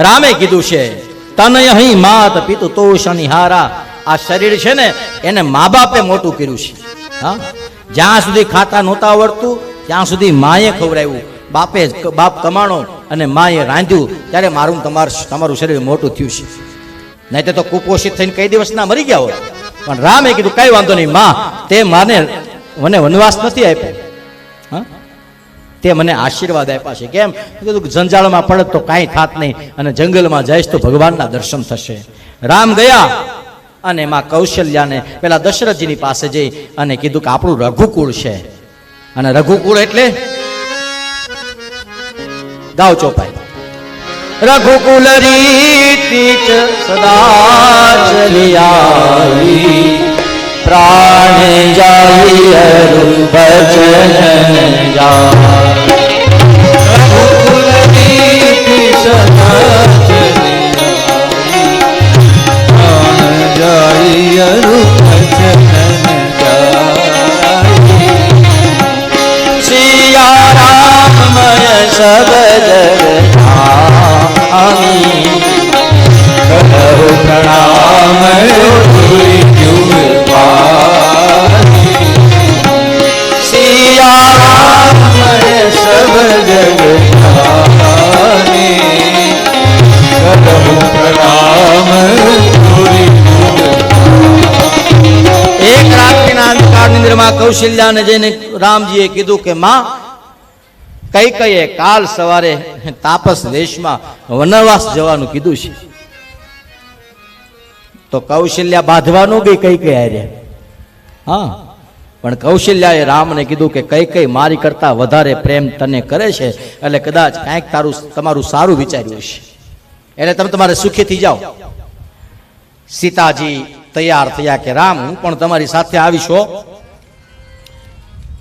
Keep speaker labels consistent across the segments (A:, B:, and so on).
A: રામે કીધું છે, તનય અહીં માત પિતુ તોષ શનિહારા આ શરીર છે ને, એને મા બાપે મોટું કર્યું છે. હા? જ્યાં સુધી ખાતા નહોતા આવડતું, ત્યાં સુધી માએ ખવડાવ્યું. બાપે બાપ કમાણો અને માએ રાંધ્યું, ત્યારે મારું તમારું તમારું શરીર મોટું થયું છે. નહીં તો કુપોષિત થઈને કઈ દિવસના મરી ગયા હોય. પણ રામે કીધું, કઈ વાંધો નહીં, માં, તે માને, મને વનવાસ નથી આપ્યો. હા? તે મને આશીર્વાદ આપ્યા છે. કેમ? કીધું, જંજાળમાં પડત તો કાંઈ થાત નહીં અને જંગલમાં જઈશ તો ભગવાનના દર્શન થશે. રામ ગયા અને માં કૌશલ્યાને પેલા દશરથજીની પાસે જઈ અને કીધું કે આપણું રઘુકુળ છે. અને રઘુકુળ એટલે? ગાવ ચોપાઈ. રઘુકુલ રીતિ સદા ચલિયાઈ પ્રાણ જાય ભજન જાય કૌશલ્યાને જઈને રામજીએ કીધું કે માં કઈ કઈએ કાલ સવારે તાપસ દેશમાં વનવાસ જવાનું કીધું છે. તો કૌશલ્યા બાંધવાનું બી કઈ કઈ હારે હા, પણ કૌશલ્યાએ રામને કીધું કે કઈ કઈ મારી કરતા વધારે પ્રેમ તને કરે છે, એટલે કદાચ કાંઈક તારું તમારું સારું વિચાર્યું છે એટલે તમે તમારે સુખેથી જાઓ. સીતાજી તૈયાર થયા કે રામ, હું પણ તમારી સાથે આવીશ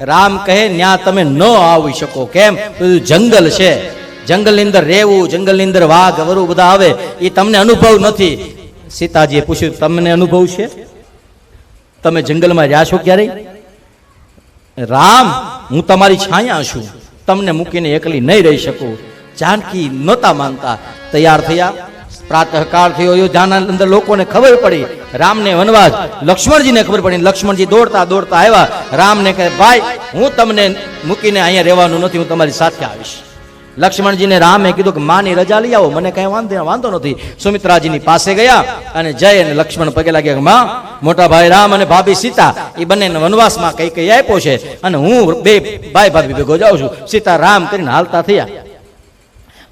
A: રામ કહે, ન્યા તમે ન આવી શકો. કેમ? જંગલ છે. જંગલની અંદર રહેવું, જંગલની અંદર વાઘ, વરુ બધા આવે, એ તમને અનુભવ નથી. સીતાજીએ પૂછ્યું, તમને અનુભવ છે? તમે જંગલમાં રહ્યા છો ક્યારેય? રામ, હું તમારી છાયા છું. તમને મૂકીને એકલી નહીં રહી શકું. જાનકી નહોતા માનતા. તૈયાર થયા. પ્રાતઃકાળ થયો જાના અંદર લોકોને ખબર પડી. રામને વનવાસ લક્ષ્મણજીને ખબર પડી લક્ષ્મણજી દોડતા દોડતા આવ્યા. રામને કહે, ભાઈ, હું તમને મૂકીને અહીંયા રહેવાનું નથી, હું તમારી સાથે આવીશ. લક્ષ્મણજીને રામે કીધું કે, માની રજા લઈ આવો, મને કઈ વાંધો વાંધો નથી. સુમિત્રાજીની પાસે ગયા અને જય અને લક્ષ્મણ પગે લાગ્યા માં, મોટા ભાઈ રામ અને ભાભી સીતા એ બંને વનવાસમાં કઈ કઈ આપ્યો છે અને હું બે ભાઈ ભાભી ભેગો જાઉં છું. સીતા રામ કરીને હાલતા થયા.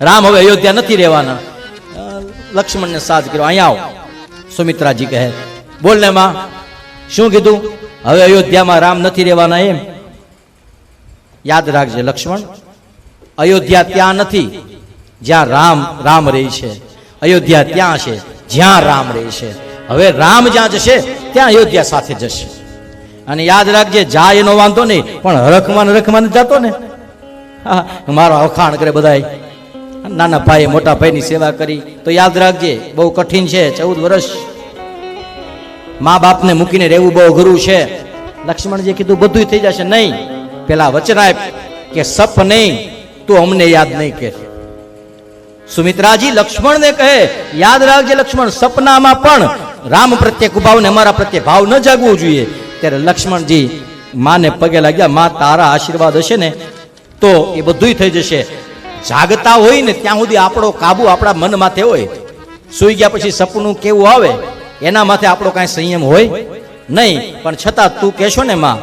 A: રામ હવે અયોધ્યા નથી રહેવાના. લક્ષ્મણને સાથ કર્યો, અહીંયા આવો. સુમિત્રાજી કહે, બોલ ને માં, શું કીધું? હવે અયોધ્યામાં રામ નથી રહેવાના એમ. યાદ રાખજે લક્ષ્મણ, અયોધ્યા ત્યાં નથી, જ્યાં રામ રામ રહે છે. અયોધ્યા ત્યાં છે, જ્યાં રામ રહે છે. હવે રામ જ્યાં જશે, ત્યાં અયોધ્યા સાથે જશે. અને યાદ રાખજે, જાય એનો વાંધો નહીં, પણ હરખમાં રખમાન જતો ને. મારો અખાણ કરે બધાય. નાના ભાઈએ મોટા ભાઈની સેવા કરી. તો યાદ રાખજે, બહુ કઠિન છે, ચૌદ વર્ષ. મા બાપને મૂકીને રહેવું બહુ અઘરું છે. લક્ષ્મણજીએ કીધું બધું થઈ જશે નહીં. પેલા વચન આપ કે, સપ નહીં, તું અમને યાદ નહીં કે. સુમિત્રાજી લક્ષ્મણને કહે, યાદ રાખજે લક્ષ્મણ, સપનામાં પણ રામ પ્રત્યે કુભાવ ને અમારા પ્રત્યે ભાવ ન જાગવું જોઈએ. ત્યારે લક્ષ્મણજી માને પગે લાગ્યા, મા, તારા આશીર્વાદ હશે ને? તો એ બધુંય થઈ જશે. જાગતા હોય ને ત્યાં સુધી આપણો કાબુ આપણા મન માથે હોય. સુઈ ગયા પછી સપનું કેવું આવે, એના માથે આપણો કાંઈ સંયમ હોય? નહીં, પણ છતાં તું કહેશો ને માં,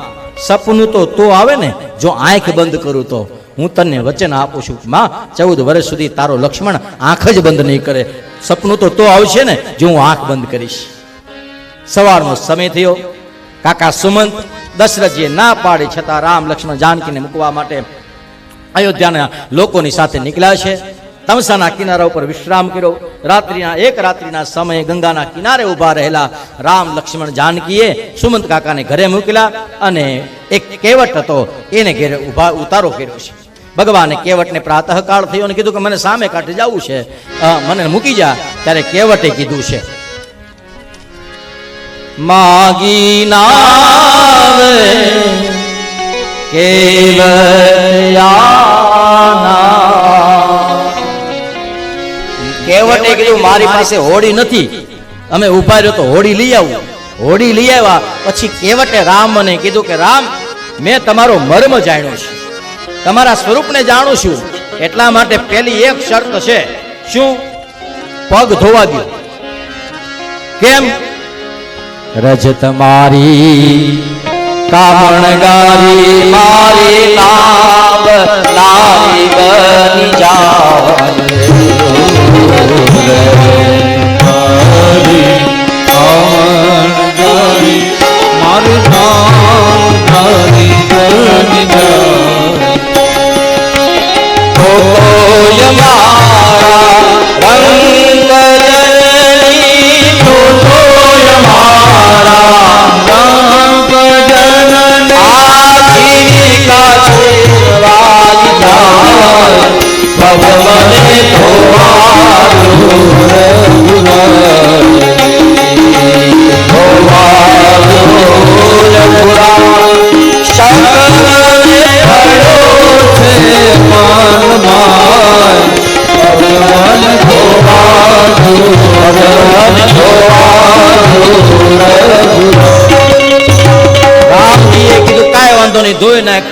A: સપનું તો તો આવે ને, જો આંખ બંધ કરું તો. હું તને વચન આપું છું. માં, ચૌદ વર્ષ સુધી તારો લક્ષ્મણ આંખ જ બંધ નહીં કરે. સપનું તો તો આવશે ને, જો હું આંખ બંધ કરીશ. સવારનો સમય થયો. કાકા સુમંત દશરથજીએ ના પાડી છતાં રામ લક્ષ્મણ જાનકીને મૂકવા માટે અયોધ્યાના લોકોની સાથે નીકળ્યા છે. તમસાના કિનારા ઉપર વિશ્રામ કર્યો. રાત્રિના એક રાત્રિના સમયે ગંગાના કિનારે ઊભા રહેલા રામ લક્ષ્મણ જાનકીએ સુમંત કાકાને ઘરે મૂકેલા અને એક કેવટ હતો. એને ઘેરે ઊભા ઉતારો કર્યો છે. ભગવાને કેવટને પ્રાતઃકાળ થયો અને કીધું કે મને સામે કાંઠે જવું છે. મને મૂકી જા. ત્યારે કેવટે કીધું છે. માગી કેવયાના કેવટે કીધું મારી પાસે હોડી નથી. અમે ઊભા રહ્યો તો હોડી લઈ આવું. હોડી લઈ આવ્યા પછી કેવટે રામ મને કીધું કે રામ મેં તમારો મર્મ જાણ્યો છે. તમારા સ્વરૂપને જાણું છું. એટલા માટે પેલી એક શરત છે. શું? પગ ધોવા દો કેમ? રજત મારી કામણગારી મારી લાભ લાવી બની જાય
B: મારી નામ બની જાય
A: કોઈ મારા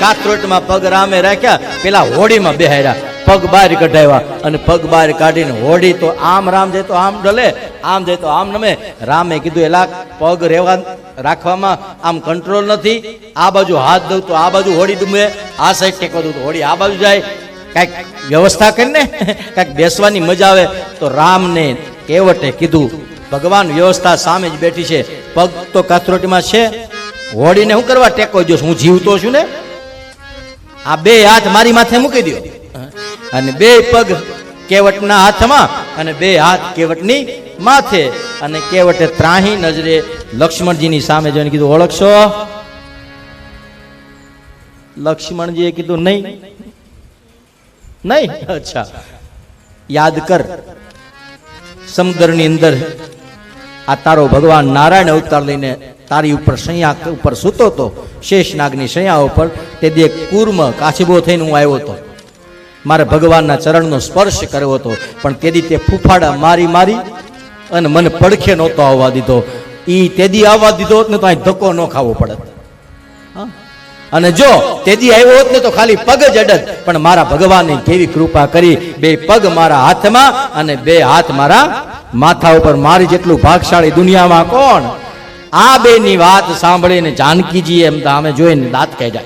A: કાથરોટમાં પગ રામે રાખ્યા, પેલા હોડીમાં બેહાર્યા પગ બહાર કઢાવ્યા અને પગ બહાર કાઢીને હોડી તો આમ રામ જાય તો આમ ડલે, આમ જાય તો આમ નમે. રામે કીધું, એલા, પગ રહેવા રાખવામાં આમ કંટ્રોલ નથી. આ બાજુ હાથ દઉં તો આ બાજુ હોડી ડૂબે. આ સાઈડ ટેકો દઉં તો હોડી આ બાજુ જાય. કાંઈક વ્યવસ્થા કરીને, કાંઈક બેસવાની મજા આવે. તો રામને કેવટે કીધું, ભગવાન વ્યવસ્થા સામે જ બેઠી છે. પગ તો કાથરોટીમાં છે. હોડીને શું કરવા ટેકો જો હું જીવતો છું ને? આ બે હાથ મારી માથે મૂકી દો અને બે પગ કેવટના હાથમાં અને બે હાથ કેવટની માથે. અને કેવટે ત્રાહી નજરે લક્ષ્મણજીની સામે જોઈને કીધું, ઓળખશો? લક્ષ્મણજીએ કીધું, નહીં. નહીં? અચ્છા. યાદ કર, સમુદ્રની અંદર આ તારો ભગવાન નારાયણ અવતાર લઈને તારી ઉપર શૈયા ઉપર સૂતો હતો શેષનાગની શૈયા ઉપર તે દે કુર્મ કાચબો થઈને હું આવ્યો હતો. મારે ભગવાનના ચરણનો સ્પર્શ કર્યો હતો, પણ તેદી તે ફૂફાડા મારી મારી અને મને પડખે નહોતો આવવા દીધો. ઈ તેદી આવવા દીધો હોત ને તો અહીં ધક્કો ન ખાવો પડત? અને જો તેદી આવ્યો હોત ને તો ખાલી પગ જ અડત પણ મારા ભગવાને કેવી કૃપા કરી, બે પગ મારા હાથમાં અને બે હાથ મારા માથા ઉપર. મારી જેટલું ભાગશાળી દુનિયામાં કોણ? આ બેની વાત સાંભળીને જાનકીજી એમ અમે જોઈને દાંત કાઢ્યા.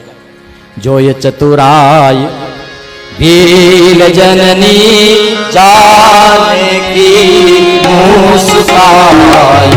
A: જોય ચતુરાય ભીલ જનની જાનકી, મુસ્કાઈ.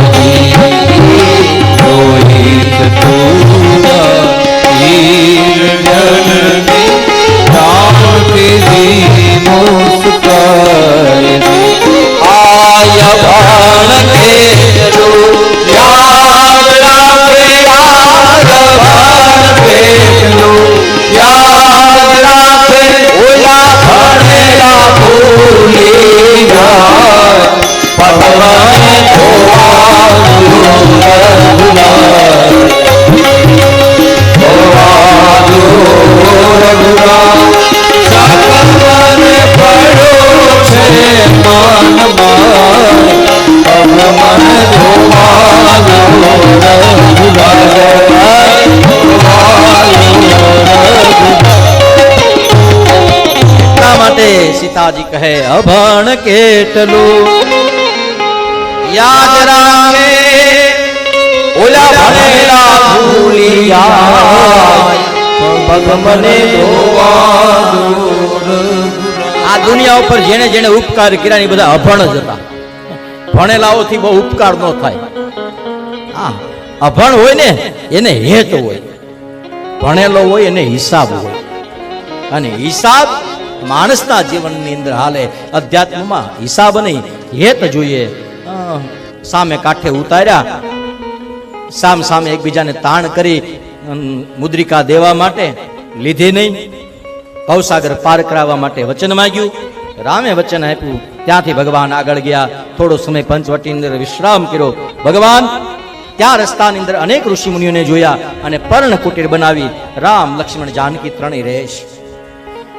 A: અભણ કેટલું? યાદ રાખે, ઓલા ભણેલા ભૂલિયા મને આ દુનિયા ઉપર જેને જેને ઉપકાર કર્યા એ બધા અભણ જ હતા. ભણેલાઓથી બહુ ઉપકાર ન થાય. હા, અભણ હોય ને, એને હેત હોય. ભણેલો હોય, એને હિસાબ હોય. અને હિસાબ માણસના જીવનની અંદર હાલે. અધ્યાત્મમાં હિસાબ નહીં હેત જોઈએ. સામે કાંઠે ઉતાર્યા. સામ સામે એકબીજાને તાણ કરી મુદ્રિકા દેવા માટે લીધી નહીં. ભવસાગર પાર કરાવવા માટે વચન માંગ્યું. રામે વચન આપ્યું. ત્યાંથી ભગવાન આગળ ગયા. થોડો સમય પંચવટીની અંદર વિશ્રામ કર્યો. ભગવાન, ત્યાં રસ્તાની અંદર અનેક ઋષિ મુનિઓને જોયા અને પર્ણ કુટીર બનાવી. રામ, લક્ષ્મણ, જાનકી ત્રણેય રહેશ